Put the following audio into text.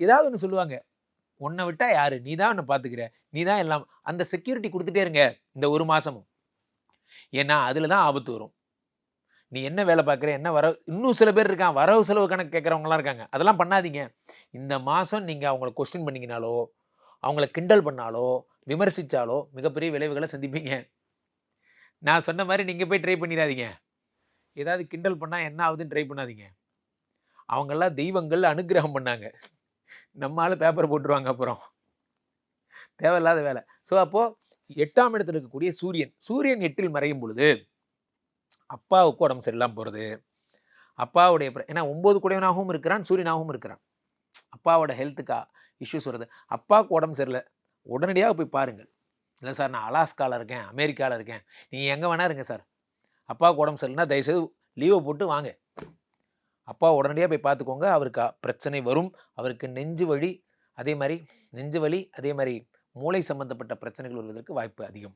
ஏதாவது ஒன்று சொல்லுவாங்க. உன்னை விட்டால் யார்? நீ தான் உன்னை பார்த்துக்கிற நீ தான் எல்லாம் அந்த செக்யூரிட்டி கொடுத்துட்டே இருங்க இந்த ஒரு மாதமும் ஏன்னா அதில் தான் ஆபத்து வரும். நீ என்ன வேலை பார்க்குற என்ன வர இன்னும் சில பேர் இருக்கான் வரவு செலவு கணக்கு கேட்குறவங்களாம் இருக்காங்க. அதெல்லாம் பண்ணாதீங்க. இந்த மாதம் நீங்கள் அவங்கள கொஸ்டின் பண்ணிங்கனாலோ அவங்கள கிண்டல் பண்ணாலோ விமர்சித்தாலோ மிகப்பெரிய விளைவுகளை சந்திப்பீங்க. நான் சொன்ன மாதிரி நீங்கள் போய் ட்ரை பண்ணிடாதீங்க. ஏதாவது கிண்டல் பண்ணால் என்ன ஆகுதுன்னு ட்ரை பண்ணாதீங்க. அவங்கெல்லாம் தெய்வங்கள் அனுக்கிரகம் பண்ணாங்க. நம்மளால் பேப்பர் போட்டுருவாங்க அப்புறம். தேவையில்லாத வேலை. ஸோ அப்போது எட்டாம் இடத்துல இருக்கக்கூடிய சூரியன் சூரியன் எட்டில் மறையும் பொழுது அப்பாவுக்கு உடம்பு சரியில்லாமல் போகிறது அப்பாவுடைய ஏன்னா ஒம்பது குடையவனாகவும் இருக்கிறான் சூரியனாகவும் இருக்கிறான். அப்பாவோட ஹெல்த்துக்கா இஷ்யூஸ் வருது. அப்பாவுக்கு உடம்பு சரியில்லை. உடனடியாக போய் பாருங்கள். இல்லை சார் நான் அலாஸ்காவில் இருக்கேன் அமெரிக்காவில் இருக்கேன். நீங்கள் எங்கே வேணா இருங்க சார். அப்பாவுக்கு உடம்பு சரியில்லைனா தயவுசெய்து லீவை போட்டு வாங்க. அப்பா உடனடியாக போய் பார்த்துக்கோங்க. அவருக்கு பிரச்சனை வரும். அவருக்கு நெஞ்சு வழி அதே மாதிரி நெஞ்சு வலி அதே மாதிரி மூளை சம்பந்தப்பட்ட பிரச்சனைகள் வருவதற்கு வாய்ப்பு அதிகம்.